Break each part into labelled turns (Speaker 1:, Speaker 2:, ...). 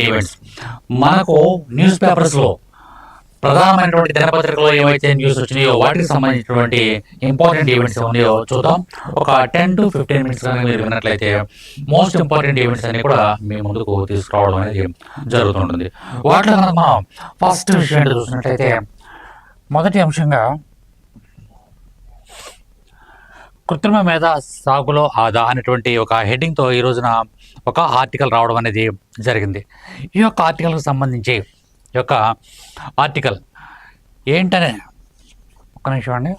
Speaker 1: Events మనకు news పేపర్స్లో ప్రధానమైనటువంటి దినపత్రికలో ఏవైతే న్యూస్ వచ్చినాయో వాటికి సంబంధించినటువంటి ఇంపార్టెంట్ ఈవెంట్స్ ఉన్నాయో చూద్దాం. ఒక టెన్ టు ఫిఫ్టీన్ మినిట్స్ కానీ మీరు విన్నట్లయితే మోస్ట్ ఇంపార్టెంట్ ఈవెంట్స్ అన్ని కూడా మీ ముందుకు తీసుకురావడం అనేది జరుగుతుంటుంది. వాటిలో కనుక మనం ఫస్ట్ విషయం ఏంటో చూసినట్లయితే మొదటి అంశంగా కృత్రిమ మేధ సాగులో ఆదా అనేటువంటి ఒక హెడ్డింగ్తో ఈ రోజున ఒక ఆర్టికల్ రావడం అనేది జరిగింది. ఈ యొక్క ఆర్టికల్కి సంబంధించి ఈ యొక్క ఆర్టికల్ ఏంటనే ఒక్క నిమిషం అండి.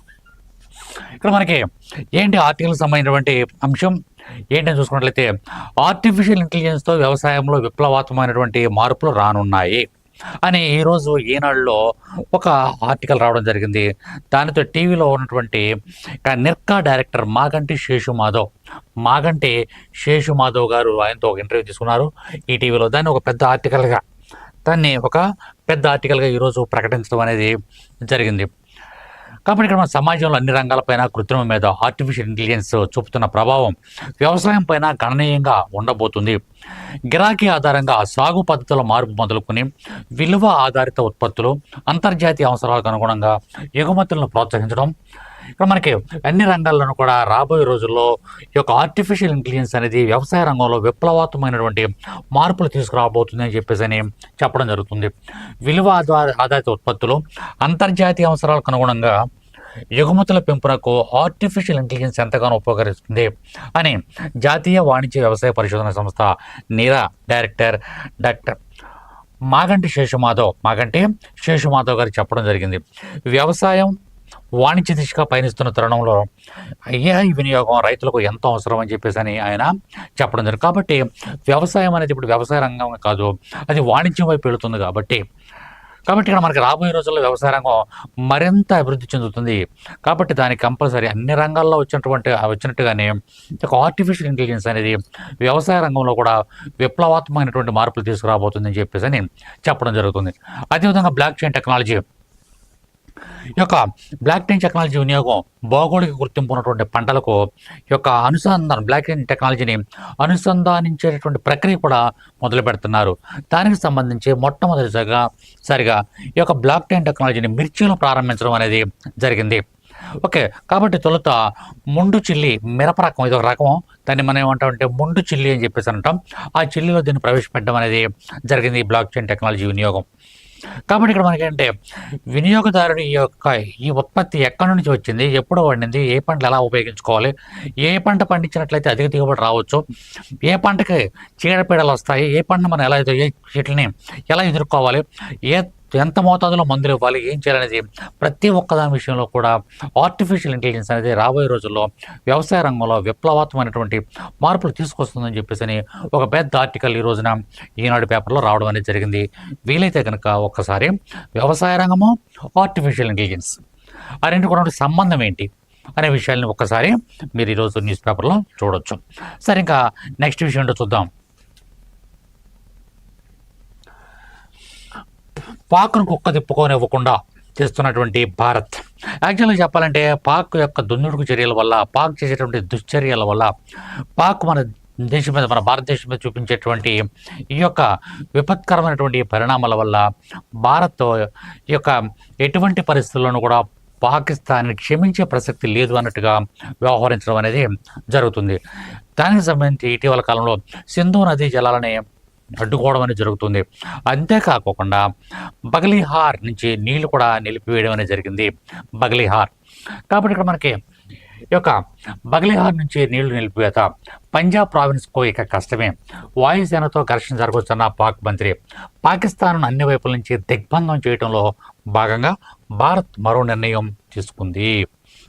Speaker 1: ఇక్కడ మనకి ఏంటి ఆర్టికల్కి సంబంధించినటువంటి అంశం? ఏంటని చూసుకున్నట్లయితే ఆర్టిఫిషియల్ ఇంటెలిజెన్స్తో వ్యవసాయంలో విప్లవాత్మకమైనటువంటి మార్పులు రానున్నాయి. అని ఈరోజు ఈనాడులో ఒక ఆర్టికల్ రావడం జరిగింది. దానితో టీవీలో ఉన్నటువంటి నిర్కా డైరెక్టర్ మాగంటి శేషు మాధవ్ మాగంటి శేషు మాధవ్ గారు ఆయనతో ఒక ఇంటర్వ్యూ తీసుకున్నారు ఈ టీవీలో. దాన్ని ఒక పెద్ద ఆర్టికల్గా దాన్ని ఒక పెద్ద ఆర్టికల్గా ఈరోజు ప్రకటించడం అనేది జరిగింది. కాబట్టి ఇక్కడ మన సమాజంలో అన్ని రంగాలపైన కృత్రిమ మీద ఆర్టిఫిషియల్ ఇంటెలిజెన్స్ చూపుతున్న ప్రభావం వ్యవసాయం పైన గణనీయంగా ఉండబోతుంది. గిరాకీ ఆధారంగా సాగు పద్ధతుల మార్పు మొదలుకొని విలువ ఆధారిత ఉత్పత్తులు అంతర్జాతీయ అవసరాలకు అనుగుణంగా ఎగుమతులను ప్రోత్సహించడం ఇక్కడ మనకి అన్ని రంగాల్లోనూ కూడా రాబోయే రోజుల్లో ఈ యొక్క ఆర్టిఫిషియల్ ఇంటెలిజెన్స్ అనేది వ్యవసాయ రంగంలో విప్లవాత్మకమైనటువంటి మార్పులు తీసుకురాబోతుంది అని చెప్పేసి అని చెప్పడం జరుగుతుంది. విలువ ఆధారిత ఉత్పత్తులు అంతర్జాతీయ అవసరాలకు అనుగుణంగా ఎగుమతుల పెంపునకు ఆర్టిఫిషియల్ ఇంటెలిజెన్స్ ఎంతగానో ఉపకరిస్తుంది అని జాతీయ వాణిజ్య వ్యవసాయ పరిశోధన సంస్థ నీరా డైరెక్టర్ డాక్టర్ మాగంటి శేషమాధవ్ మాగంటి శేషమాధవ్ గారు చెప్పడం జరిగింది. వ్యవసాయం వాణిజ్య దిశగా పయనిస్తున్న తరుణంలో ఏఐ వినియోగం రైతులకు ఎంతో అవసరం అని చెప్పేసి అని ఆయన చెప్పడం జరిగింది. కాబట్టి వ్యవసాయం అనేది ఇప్పుడు వ్యవసాయ రంగం కాదు అది వాణిజ్యం వైపు వెళుతుంది కాబట్టి. కాబట్టి ఇక్కడ మనకి రాబోయే రోజుల్లో వ్యవసాయ రంగం మరింత అభివృద్ధి చెందుతుంది. కాబట్టి దానికి కంపల్సరీ అన్ని రంగాల్లో వచ్చినటువంటి వచ్చినట్టుగానే ఒక ఆర్టిఫిషియల్ ఇంటెలిజెన్స్ అనేది వ్యవసాయ రంగంలో కూడా విప్లవాత్మకమైనటువంటి మార్పులు తీసుకురాబోతుంది అని చెప్పేసి అని చెప్పడం జరుగుతుంది. అదేవిధంగా బ్లాక్ చైన్ టెక్నాలజీ ఈ యొక్క బ్లాక్ టెన్ టెక్నాలజీ వినియోగం భౌగోళిక గుర్తింపు ఉన్నటువంటి పంటలకు యొక్క అనుసంధానం బ్లాక్ టెన్ టెక్నాలజీని అనుసంధానించేటటువంటి ప్రక్రియ కూడా మొదలు పెడుతున్నారు. దానికి సంబంధించి మొట్టమొదటిసారిగా సరిగా ఈ యొక్క బ్లాక్ టెన్ టెక్నాలజీని మిర్చిలో ప్రారంభించడం అనేది జరిగింది. ఓకే కాబట్టి తొలుత ముండు చిల్లి మిరప రకం ఇది ఒక రకం. దాన్ని మనం ఏమంటామంటే ముండు చిల్లి అని చెప్పేసి అంటాం. ఆ చిల్లిలో దీన్ని ప్రవేశపెట్టడం అనేది జరిగింది ఈ బ్లాక్ చైన్ టెక్నాలజీ వినియోగం. కాబట్టి ఇక్కడ మనకేంటే వినియోగదారుడి యొక్క ఈ ఉత్పత్తి ఎక్కడి నుంచి వచ్చింది ఎప్పుడు వండింది ఏ పంటలు ఎలా ఉపయోగించుకోవాలి ఏ పంట పండించినట్లయితే అధిక దిగుబడి రావచ్చు ఏ పంటకి చీడపీడలు వస్తాయి ఏ పంట మనం ఎలా వీటిని ఎలా ఎదుర్కోవాలి ఏ ఎంత మోతాదులో మందులు ఇవ్వాలి ఏం చేయాలనేది ప్రతి ఒక్కదాని విషయంలో కూడా ఆర్టిఫిషియల్ ఇంటెలిజెన్స్ అనేది రాబోయే రోజుల్లో వ్యవసాయ రంగంలో విప్లవాత్మకమైనటువంటి మార్పులు తీసుకొస్తుందని చెప్పేసి అని ఒక పెద్ద ఆర్టికల్ ఈ రోజున ఈనాడు పేపర్లో రావడం అనేది జరిగింది. వీలైతే కనుక ఒక్కసారి వ్యవసాయ రంగము ఆర్టిఫిషియల్ ఇంటెలిజెన్స్ ఆ రెండు కూడా సంబంధం ఏంటి అనే విషయాల్ని ఒక్కసారి మీరు ఈరోజు న్యూస్ పేపర్లో చూడొచ్చు. సరే ఇంకా నెక్స్ట్ విషయం ఏంటో చూద్దాం. పాక్ను కుక్క తిప్పుకోనివ్వకుండా చేస్తున్నటువంటి భారత్. యాక్చువల్గా చెప్పాలంటే పాక్ యొక్క దున్నుడుకు చర్యల వల్ల పాక్ చేసేటువంటి దుశ్చర్యల వల్ల పాక్ మన దేశం మీద మన భారతదేశం మీద చూపించేటువంటి ఈ యొక్క విపత్కరమైనటువంటి పరిణామాల వల్ల భారత్ ఈ యొక్క ఎటువంటి పరిస్థితుల్లోనూ కూడా పాకిస్తాన్ని క్షమించే ప్రసక్తి లేదు అన్నట్టుగా వ్యవహరించడం అనేది జరుగుతుంది. దానికి సంబంధించి ఇటీవల కాలంలో సింధు నదీ జలాలని అడ్డుకోవడం అనేది జరుగుతుంది. అంతేకాకుండా బగలిహార్ నుంచి నీళ్ళు కూడా నిలిపివేయడం అనేది జరిగింది. బగలిహార్. కాబట్టి ఇక్కడ మనకి ఈ యొక్క బగలిహార్ నుంచి నీళ్ళు నిలిపివేత పంజాబ్ ప్రావిన్స్కు ఇక కష్టమే. వాయుసేనతో ఘర్షణ జరగవచ్చన్న పాక్ మంత్రి పాకిస్తాన్ అన్ని వైపుల నుంచి దిగ్బంధం చేయడంలో భాగంగా భారత్ మరో నిర్ణయం తీసుకుంది.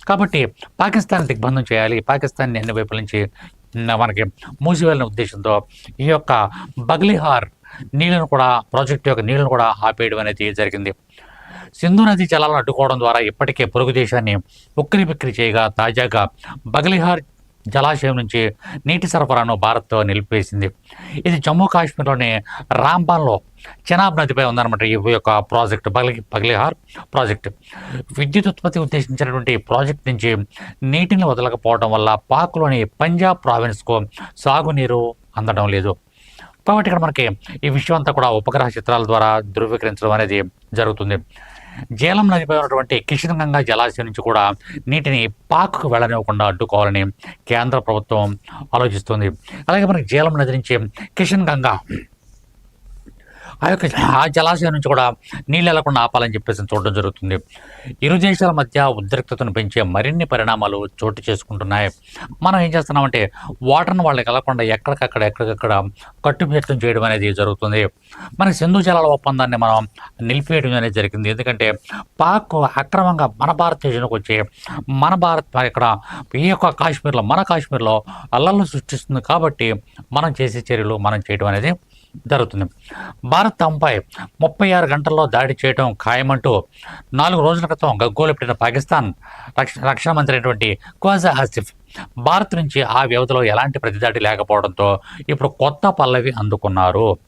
Speaker 1: కాబట్టి పాకిస్తాన్ దిగ్బంధం చేయాలి. పాకిస్తాన్ అన్ని వైపుల నుంచి మనకి మూసివేయాలనే ఉద్దేశంతో ఈ యొక్క బగ్లిహార్ నీళ్ళను కూడా ప్రాజెక్టు యొక్క నీళ్ళను కూడా ఆపేయడం అనేది జరిగింది. సింధు నది జలాలను అడ్డుకోవడం ద్వారా ఇప్పటికే పొరుగు దేశాన్ని ఉక్కిరి బిక్కిరి చేయగా తాజాగా బగ్లిహార్ జలాశయం నుంచి నీటి సరఫరాను భారత్ నిలిపివేసింది. ఇది జమ్మూ కాశ్మీర్లోని రాంబాన్లో చెనాబ్ నదిపై ఉందన్నమాట ఈ యొక్క ప్రాజెక్ట్. పగలి పగలిహార్ ప్రాజెక్ట్. విద్యుత్ ఉత్పత్తి ఉద్దేశించినటువంటి ప్రాజెక్ట్ నుంచి నీటిని వదలకపోవడం వల్ల పాక్లోని పంజాబ్ ప్రావిన్స్కు సాగునీరు అందడం లేదు. కాబట్టి ఇక్కడ మనకి ఈ విషయం అంతా కూడా ఉపగ్రహ చిత్రాల ద్వారా ధృవీకరించడం అనేది జరుగుతుంది. జేలం నదిపై ఉన్నటువంటి కిషన్ గంగా జలాశయం నుంచి కూడా నీటిని పాక్కు వెళ్ళనివ్వకుండా అడ్డుకోవాలని కేంద్ర ప్రభుత్వం ఆలోచిస్తుంది. అలాగే మనకి జేలం నది నుంచి కిషన్ గంగా ఆ యొక్క ఆ జలాశయం నుంచి కూడా నీళ్ళు వెళ్ళకుండా ఆపాలని చెప్పేసి చూడడం జరుగుతుంది. ఇరు దేశాల మధ్య ఉద్రిక్తతను పెంచే మరిన్ని పరిణామాలు చోటు చేసుకుంటున్నాయి. మనం ఏం చేస్తున్నామంటే వాటర్ను వాళ్ళకి వెళ్ళకుండా ఎక్కడికక్కడ ఎక్కడికక్కడ కట్టుబెట్టడం చేయడం అనేది జరుగుతుంది. మన సింధు జలాల ఒప్పందాన్ని మనం నిలిపేయడం అనేది జరిగింది. ఎందుకంటే పాక్ అక్రమంగా మన భారతదేశానికి వచ్చి మన భారత్ ఇక్కడ ఈ యొక్క కాశ్మీర్లో మన కాశ్మీర్లో అల్లర్లు సృష్టిస్తుంది కాబట్టి మనం చేసే చర్యలు మనం చేయడం అనేది జరుగుతుంది. భారత్ తమపై ముప్పై ఆరు గంటల్లో దాడి చేయడం ఖాయమంటూ నాలుగు రోజుల క్రితం గగ్గోలు పెట్టిన పాకిస్తాన్ రక్షణ మంత్రి అయినటువంటి క్వాజా ఆసిఫ్ భారత్ నుంచి ఆ వ్యవధిలో ఎలాంటి ప్రతిదాడి లేకపోవడంతో ఇప్పుడు కొత్త పల్లవి అందుకున్నారు.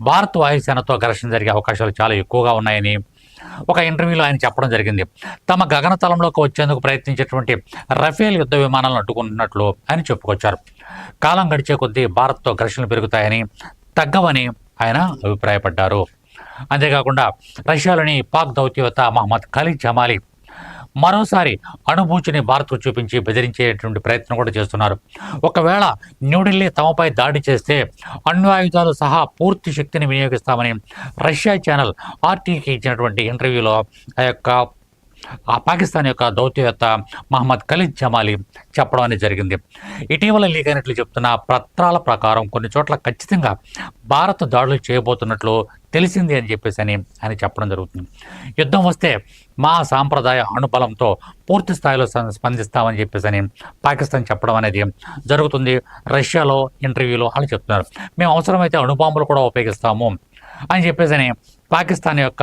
Speaker 1: భారత్ వాయుసేనతో ఘర్షణ జరిగే అవకాశాలు చాలా ఎక్కువగా ఉన్నాయని ఒక ఇంటర్వ్యూలో ఆయన చెప్పడం జరిగింది. తమ గగనతలంలోకి వచ్చేందుకు ప్రయత్నించేటువంటి రఫేల్ యుద్ధ విమానాలను అడ్డుకుంటున్నట్లు ఆయన చెప్పుకొచ్చారు. కాలం గడిచే కొద్దీ భారత్తో ఘర్షణలు పెరుగుతాయని తగ్గవని ఆయన అభిప్రాయపడ్డారు. అంతేకాకుండా రష్యాలోని పాక్ దౌత్యవేత్త మహమ్మద్ ఖలీద్ జమాలి మరోసారి అణుభూచిని భారత్కు చూపించి బెదిరించేటువంటి ప్రయత్నం కూడా చేస్తున్నారు. ఒకవేళ న్యూఢిల్లీ తమపై దాడి చేస్తే అణ్వాయుధాలు సహా పూర్తి శక్తిని వినియోగిస్తామని రష్యా ఛానల్ ఆర్టీకి ఇచ్చినటువంటి ఇంటర్వ్యూలో ఆ యొక్క ఆ పాకిస్తాన్ యొక్క దౌత్యవేత్త మహమ్మద్ ఖలీద్ జమాలి చెప్పడం అనేది జరిగింది. ఇటీవల లీక్ అయినట్లు చెప్తున్న పత్రాల ప్రకారం కొన్ని చోట్ల ఖచ్చితంగా భారత్ దాడులు చేయబోతున్నట్లు తెలిసింది అని చెప్పేసి అని ఆయన చెప్పడం జరుగుతుంది. యుద్ధం వస్తే మా సాంప్రదాయ అణుబలంతో పూర్తి స్థాయిలో స్పందిస్తామని చెప్పేసి అని పాకిస్తాన్ చెప్పడం అనేది జరుగుతుంది. రష్యాలో ఇంటర్వ్యూలో వాళ్ళు చెప్తున్నారు. మేము అవసరమైతే అణుబాంబులు కూడా ఉపయోగిస్తాము అని చెప్పేసి అని పాకిస్తాన్ యొక్క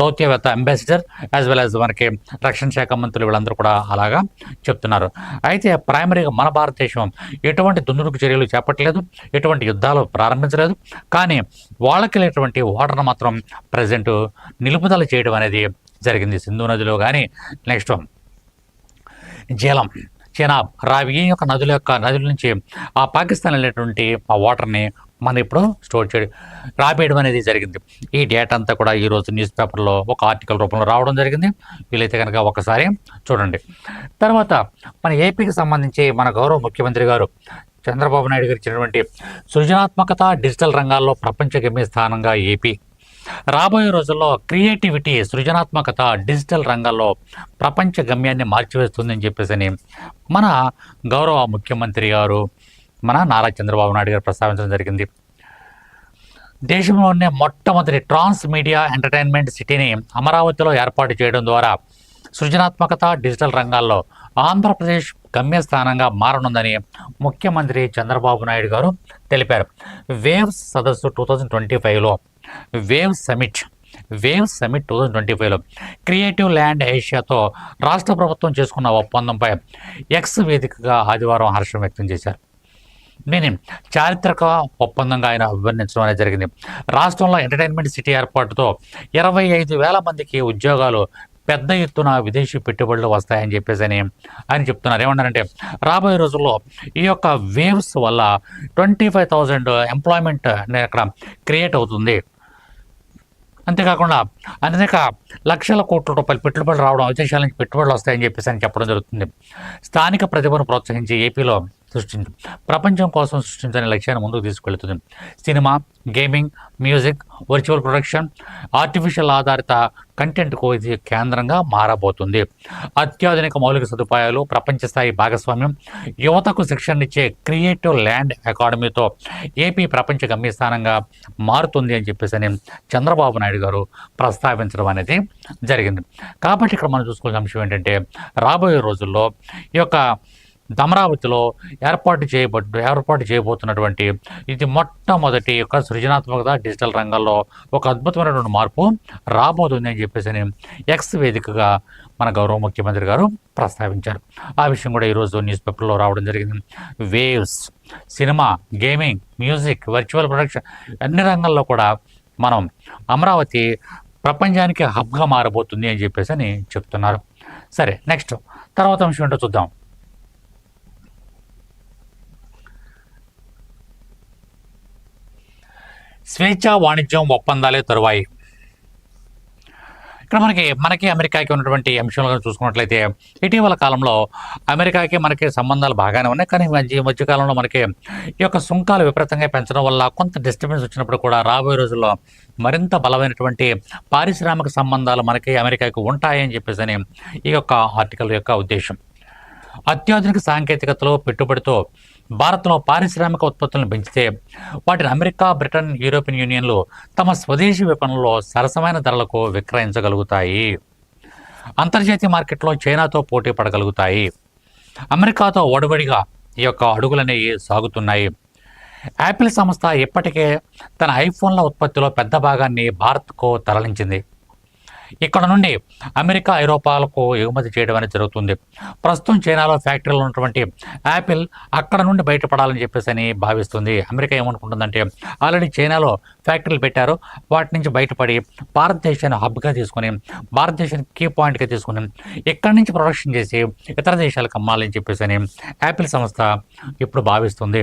Speaker 1: దౌత్యవేత్త అంబాసిడర్ యాజ్ వెల్ యాజ్ మనకి రక్షణ శాఖ మంత్రులు వీళ్ళందరూ కూడా అలాగా చెప్తున్నారు. అయితే ప్రైమరీగా మన భారతదేశం ఎటువంటి దుందుడుకు చర్యలు చేపట్టలేదు ఎటువంటి యుద్ధాలు ప్రారంభించలేదు కానీ వాళ్ళకి లేనటువంటి ఓటర్ను మాత్రం ప్రజెంట్ నిలుపుదల చేయడం అనేది జరిగింది. సింధు నదిలో కానీ నెక్స్ట్ జీలం చైనా రావి యొక్క నదుల యొక్క నదుల నుంచి ఆ పాకిస్తాన్ వెళ్ళేటువంటి ఆ వాటర్ని మనం ఇప్పుడు స్టోర్ చేయడం రాపేయడం అనేది జరిగింది. ఈ డేటా అంతా కూడా ఈరోజు న్యూస్ పేపర్లో ఒక ఆర్టికల్ రూపంలో రావడం జరిగింది. వీలైతే కనుక ఒకసారి చూడండి. తర్వాత మన ఏపీకి సంబంధించి మన గౌరవ ముఖ్యమంత్రి గారు చంద్రబాబు నాయుడు గారు ఇచ్చినటువంటి సృజనాత్మకత డిజిటల్ రంగాల్లో ప్రపంచ గమ్య స్థానంగా ఏపీ రాబోయే రోజుల్లో క్రియేటివిటీ సృజనాత్మకత డిజిటల్ రంగాల్లో ప్రపంచ గమ్యాన్ని మార్చివేస్తుందని చెప్పేసి అని మన గౌరవ ముఖ్యమంత్రి గారు మన నారా చంద్రబాబు నాయుడు గారు ప్రస్తావించడం జరిగింది. దేశంలోనే మొట్టమొదటి ట్రాన్స్ మీడియా ఎంటర్టైన్మెంట్ సిటీని అమరావతిలో ఏర్పాటు చేయడం ద్వారా సృజనాత్మకత డిజిటల్ రంగాల్లో ఆంధ్రప్రదేశ్ గమ్యస్థానంగా మారనుందని ముఖ్యమంత్రి చంద్రబాబు నాయుడు గారు తెలిపారు. వేవ్స్ సదస్సు టూ థౌజండ్ ట్వంటీ ఫైవ్లో wave summit wave summit two thousand twenty ఫైవ్లో క్రియేటివ్ ల్యాండ్ ఏషియాతో రాష్ట్ర ప్రభుత్వం చేసుకున్న ఒప్పందంపై ఎక్స్ వేదికగా ఆదివారం హర్షం వ్యక్తం చేశారు. దీని చారిత్రక ఒప్పందంగా ఆయన అభివర్ణించడం అనేది జరిగింది. రాష్ట్రంలో ఎంటర్టైన్మెంట్ సిటీ ఏర్పాటుతో ఇరవై ఐదు వేల మందికి ఉద్యోగాలు పెద్ద ఎత్తున విదేశీ పెట్టుబడులు వస్తాయని చెప్పేసి అని ఆయన చెప్తున్నారు. ఏమన్నారంటే రాబోయే రోజుల్లో ఈ యొక్క వేవ్స్ వల్ల ట్వంటీ ఫైవ్ థౌజండ్ ఎంప్లాయ్మెంట్ అనేది అక్కడ క్రియేట్ అవుతుంది. అంతేకాకుండా అనేక లక్షల కోట్ల రూపాయలు పెట్టుబడులు రావడం విదేశాల నుంచి పెట్టుబడులు వస్తాయని చెప్పేసి అని చెప్పడం జరుగుతుంది. స్థానిక ప్రతిభను ప్రోత్సహించి ఏపీలో సృష్టించి ప్రపంచం కోసం సృష్టించని లక్ష్యాన్ని ముందుకు తీసుకెళ్తుంది. Cinema gaming music virtual production artificial ఆధారిత కంటెంట్కు ఇది కేంద్రంగా మారబోతుంది. అత్యాధునిక మౌలిక సదుపాయాలు ప్రపంచ స్థాయి భాగస్వామ్యం యువతకు శిక్షణ ఇచ్చే క్రియేటివ్ ల్యాండ్ అకాడమీతో ఏపీ ప్రపంచ గమ్యస్థానంగా మారుతుంది అని చెప్పేసి అని చంద్రబాబు నాయుడు గారు ప్రస్తావించడం అనేది జరిగింది. కాబట్టి ఇక్కడ మనం చూసుకోవాల్సిన అంశం ఏంటంటే రాబోయే రోజుల్లో ఈ యొక్క అమరావతిలో ఏర్పాటు చేయబడ్డ ఏర్పాటు చేయబోతున్నటువంటి ఇది మొట్టమొదటి యొక్క సృజనాత్మకత డిజిటల్ రంగంలో ఒక అద్భుతమైనటువంటి మార్పు రాబోతుంది అని చెప్పేసి అని ఎక్స్ వేదికగా మన గౌరవ ముఖ్యమంత్రి గారు ప్రస్తావించారు. ఆ విషయం కూడా ఈరోజు న్యూస్ పేపర్లో రావడం జరిగింది. Waves cinema gaming music virtual production అన్ని రంగాల్లో కూడా మనం అమరావతి ప్రపంచానికి హబ్గా మారబోతుంది అని చెప్పేసి అని చెప్తున్నారు. సరే నెక్స్ట్ తర్వాత అంశం ఏంటో చూద్దాం. స్వేచ్ఛా వాణిజ్యం ఒప్పందాలే తరువాయి. ఇక్కడ మనకి మనకి అమెరికాకి ఉన్నటువంటి అంశాలను చూసుకున్నట్లయితే ఇటీవల కాలంలో అమెరికాకి మనకి సంబంధాలు బాగానే ఉన్నాయి. కానీ మధ్య ఈ మనకి ఈ యొక్క సుంకాలు విపరీతంగా పెంచడం వల్ల కొంత డిస్టర్బెన్స్ వచ్చినప్పుడు కూడా రాబోయే రోజుల్లో మరింత బలమైనటువంటి పారిశ్రామిక సంబంధాలు మనకి అమెరికాకి ఉంటాయని చెప్పేసి అని ఈ యొక్క ఆర్టికల్ యొక్క ఉద్దేశం. అత్యాధునిక సాంకేతికతలో పెట్టుబడితో భారత్లో పారిశ్రామిక ఉత్పత్తులను పెంచితే వాటిని అమెరికా బ్రిటన్ యూరోపియన్ యూనియన్లు తమ స్వదేశీ విపణుల్లో సరసమైన ధరలకు విక్రయించగలుగుతాయి. అంతర్జాతీయ మార్కెట్లో చైనాతో పోటీ పడగలుగుతాయి. అమెరికాతో ఒడబడిగా ఈ యొక్క అడుగులనేవి సాగుతున్నాయి. యాపిల్ సంస్థ ఇప్పటికే తన ఐఫోన్ల ఉత్పత్తిలో పెద్ద భాగాన్ని భారత్కు తరలించింది. ఇక్కడ నుండి అమెరికా ఐరోపాలకు ఎగుమతి చేయడం అనేది జరుగుతుంది. ప్రస్తుతం చైనాలో ఫ్యాక్టరీలు ఉన్నటువంటి యాపిల్ అక్కడ నుండి బయటపడాలని చెప్పేసి అని భావిస్తుంది. అమెరికా ఏమనుకుంటుందంటే ఆల్రెడీ చైనాలో ఫ్యాక్టరీలు పెట్టారు. వాటి నుంచి బయటపడి భారతదేశాన్ని హబ్గా తీసుకొని భారతదేశాన్ని కీ పాయింట్గా తీసుకొని ఎక్కడి నుంచి ప్రొడక్షన్ చేసి ఇతర దేశాలకు అమ్మాలని చెప్పేసి అని యాపిల్ సంస్థ ఇప్పుడు భావిస్తుంది.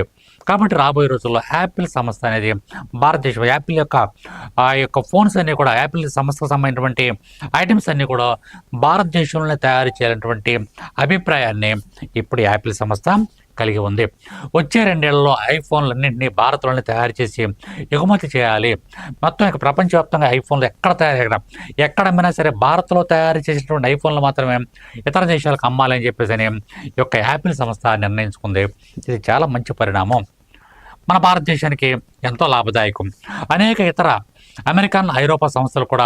Speaker 1: కాబట్టి రాబోయే రోజుల్లో యాపిల్ సంస్థ అనేది భారతదేశం యాపిల్ యొక్క ఆ యొక్క ఫోన్స్ అన్నీ కూడా యాపిల్ సంస్థకు సంబంధించినటువంటి ఐటమ్స్ అన్నీ కూడా భారతదేశంలోనే తయారు చేయాలన్నటువంటి అభిప్రాయాన్ని ఇప్పుడు యాపిల్ సంస్థ కలిగి ఉంది. వచ్చే రెండేళ్ళలో ఐఫోన్లన్నింటినీ భారత్లోనే తయారు చేసి ఎగుమతి చేయాలి. మొత్తం ఇక ప్రపంచవ్యాప్తంగా ఐఫోన్లు ఎక్కడ తయారు ఎక్కడ ఎక్కడమైనా సరే భారత్లో తయారు చేసినటువంటి ఐఫోన్లు మాత్రమే ఇతర దేశాలకు అమ్మాలని చెప్పేసి అని యొక్క యాపిల్ సంస్థ నిర్ణయించుకుంది. ఇది చాలా మంచి పరిణామం. మన భారతదేశానికి ఎంతో లాభదాయకం. అనేక ఇతర అమెరికన్ ఐరోపా సంస్థలు కూడా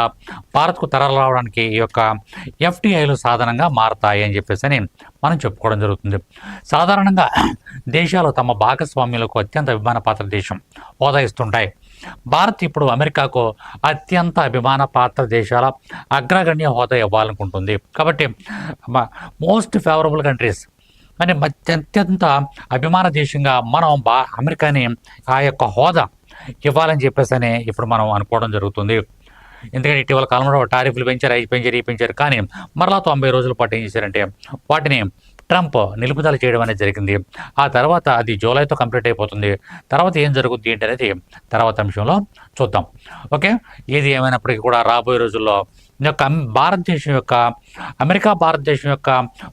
Speaker 1: భారత్కు తరలిరావడానికి ఈ యొక్క ఎఫ్టీఐలు సాధనంగా మారతాయి అని చెప్పేసి అని మనం చెప్పుకోవడం జరుగుతుంది. సాధారణంగా దేశాలు తమ భాగస్వామ్యులకు అత్యంత అభిమాన పాత్ర దేశం హోదా ఇస్తుంటాయి భారత్ ఇప్పుడు అమెరికాకు అత్యంత అభిమాన పాత్ర దేశాల అగ్రగణ్య హోదా ఇవ్వాలనుకుంటుంది. కాబట్టి మోస్ట్ ఫేవరబుల్ కంట్రీస్ అని మధ్య- అత్యంత అభిమాన దేశంగా మనం బా అమెరికాని ఆ యొక్క హోదా ఇవ్వాలని చెప్పేసి అని ఇప్పుడు మనం అనుకోవడం జరుగుతుంది. ఎందుకంటే ఇటీవల కాలంలో టారిఫ్లు పెంచారు అవి పెంచారు ఇవి పెంచారు. కానీ మరలా తొంభై రోజుల పాటు ఏం చేశారంటే వాటిని ట్రంప్ నిలుపుదల చేయడం అనేది జరిగింది. ఆ తర్వాత అది జూలైతో కంప్లీట్ అయిపోతుంది. తర్వాత ఏం జరుగుద్ది ఏంటి అనేది తర్వాత అంశంలో చూద్దాం. ఓకే? ఏది ఏమైనప్పటికీ కూడా రాబోయే రోజుల్లో యొక్క భారతదేశం యొక్క అమెరికా భారతదేశం యొక్క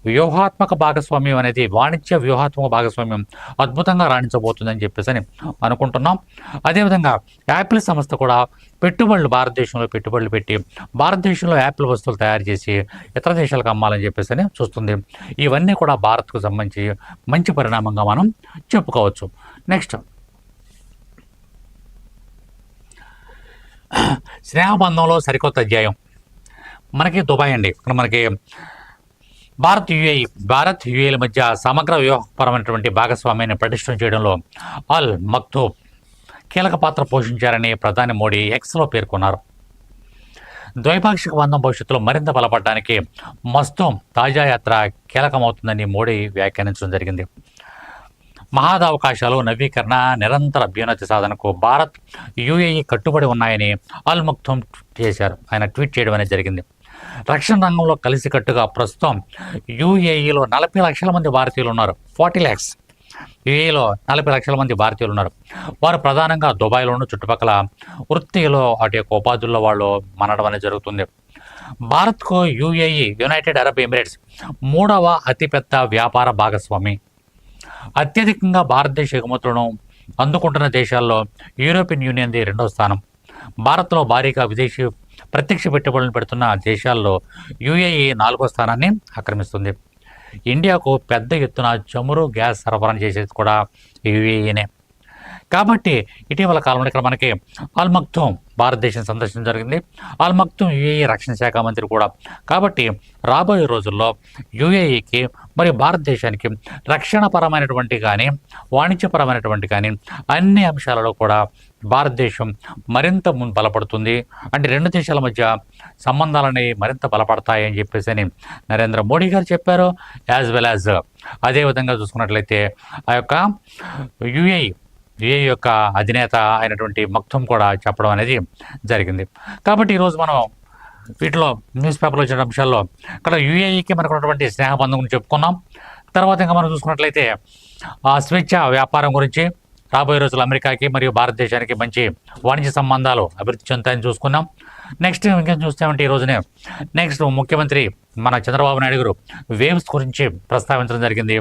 Speaker 1: వ్యూహాత్మక భాగస్వామ్యం అనేది వాణిజ్య వ్యూహాత్మక భాగస్వామ్యం అద్భుతంగా రాణించబోతుందని చెప్పేసి అని అనుకుంటున్నాం. అదేవిధంగా యాపిల్ సంస్థ కూడా పెట్టుబడులు భారతదేశంలో పెట్టుబడులు పెట్టి భారతదేశంలో యాపిల్ వస్తువులు తయారు చేసి ఇతర దేశాలకు అమ్మాలని చెప్పేసి అని చూస్తుంది. ఇవన్నీ కూడా భారత్కు సంబంధించి మంచి పరిణామంగా మనం చెప్పుకోవచ్చు. నెక్స్ట్. స్నేహబంధంలో సరికొత్త అధ్యాయం. మనకి దుబాయ్ అండి. ఇక్కడ మనకి భారత్ యుఏఈ భారత్ యుఏల మధ్య సమగ్ర వ్యూహపరమైనటువంటి భాగస్వామ్యాన్ని పటిష్టం చేయడంలో అల్ మక్తూబ్ కీలక పాత్ర పోషించారని ప్రధాని మోడీ ఎక్స్లో పేర్కొన్నారు. ద్వైపాక్షిక బంధం భవిష్యత్తులో మరింత బలపడడానికి మస్తూం తాజా యాత్ర కీలకమవుతుందని మోడీ వ్యాఖ్యానించడం జరిగింది. మహాదవకాశాలు నవీకరణ నిరంతర అభ్యున్నతి సాధనకు భారత్ యుఏఈ కట్టుబడి ఉన్నాయని అల్ మక్తూమ్ చేశారు. ఆయన ట్వీట్ చేయడం అనేది జరిగింది. రక్షణ రంగంలో కలిసికట్టుగా ప్రస్తుతం యుఏఈలో నలభై లక్షల మంది భారతీయులు ఉన్నారు ఫార్టీ ల్యాక్స్. యుఏఈలో నలభై లక్షల మంది భారతీయులు ఉన్నారు వారు ప్రధానంగా దుబాయ్లోను చుట్టుపక్కల వృత్తిలో అటు యొక్క ఉపాధుల్లో వాళ్ళు మనడం అనేది జరుగుతుంది. భారత్కు యుఏఈ యునైటెడ్ అరబ్ ఎమిరేట్స్ మూడవ అతిపెద్ద వ్యాపార భాగస్వామి. అత్యధికంగా భారతదేశ ఎగుమతులను అందుకుంటున్న దేశాల్లో యూరోపియన్ యూనియన్ది రెండవ స్థానం. భారత్లో భారీగా విదేశీ ప్రత్యక్ష పెట్టుబడులను పెడుతున్న దేశాల్లో యుఏఈ నాలుగో స్థానాన్ని ఆక్రమిస్తుంది. ఇండియాకు పెద్ద ఎత్తున చమురు గ్యాస్ సరఫరా చేసేది కూడా యుఏఈనే. కాబట్టి ఇటీవల కాలంలో ఇక్కడ మనకి ఆల్మక్తూమ్ భారతదేశం సందర్శన జరిగింది. ఆల్మక్తూమ్ యుఏఈ రక్షణ శాఖ మంత్రి కూడా. కాబట్టి రాబోయే రోజుల్లో యుఏఈకి మరియు భారతదేశానికి రక్షణపరమైనటువంటి కానీ వాణిజ్యపరమైనటువంటి కానీ అన్ని అంశాలలో కూడా భారతదేశం మరింత ముందు బలపడుతుంది. అంటే రెండు దేశాల మధ్య సంబంధాలని మరింత బలపడతాయి అని చెప్పేసి అని నరేంద్ర మోడీ గారు చెప్పారు. యాజ్ వెల్ యాజ్ అదేవిధంగా చూసుకున్నట్లయితే ఆ యొక్క యుఏఈ యుఏ యొక్క అధినేత అయినటువంటి మక్తుమ్ కూడా చెప్పడం అనేది జరిగింది. కాబట్టి ఈరోజు మనం వీటిలో న్యూస్ పేపర్లో వచ్చిన అంశాల్లో ఇక్కడ యుఏఈకి మనకు ఉన్నటువంటి స్నేహబంధం గురించి చెప్పుకున్నాం తర్వాత ఇంకా మనం చూసుకున్నట్లయితే ఆ స్వేచ్ఛ వ్యాపారం గురించి రాబోయే రోజుల్లో అమెరికాకి మరియు భారతదేశానికి మంచి వాణిజ్య సంబంధాలు అభివృద్ధి చెందుతాయని చూసుకున్నాం నెక్స్ట్ ఇంకేం చూస్తామంటే ఈ రోజునే నెక్స్ట్ ముఖ్యమంత్రి మన చంద్రబాబు నాయుడు గారు వేవ్స్ గురించి ప్రస్తావించడం జరిగింది.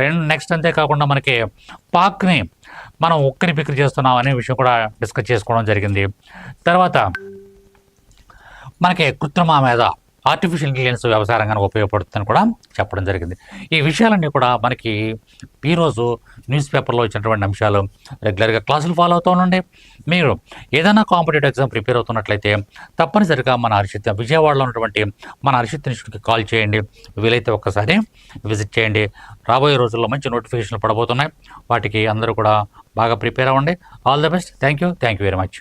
Speaker 1: రెండు నెక్స్ట్ అంతేకాకుండా మనకి పాక్ని మనం ఉక్కని పిక్కిరి చేస్తున్నాం అనే విషయం కూడా డిస్కస్ చేసుకోవడం జరిగింది. తర్వాత మనకి కృత్రిమ మీద ఆర్టిఫిషియల్ ఇంటెలిజెన్స్ వ్యవసాయ రంగానికి ఉపయోగపడుతుందని కూడా చెప్పడం జరిగింది. ఈ విషయాలన్నీ కూడా మనకి ఈరోజు న్యూస్ పేపర్లో ఇచ్చినటువంటి అంశాలు రెగ్యులర్గా క్లాసులు ఫాలో అవుతూ ఉండండి. మీరు ఏదైనా కాంపిటేటివ్ ఎగ్జామ్ ప్రిపేర్ అవుతున్నట్లయితే తప్పనిసరిగా మన హర్షిత్ విజయవాడలో ఉన్నటువంటి మన హర్షిత్ ఇన్స్టిట్యూట్కి కాల్ చేయండి. వీలైతే ఒక్కసారి విజిట్ చేయండి. రాబోయే రోజుల్లో మంచి నోటిఫికేషన్లు పడబోతున్నాయి. వాటికి అందరూ కూడా బాగా ప్రిపేర్ అవ్వండి. All the best thank you thank you very much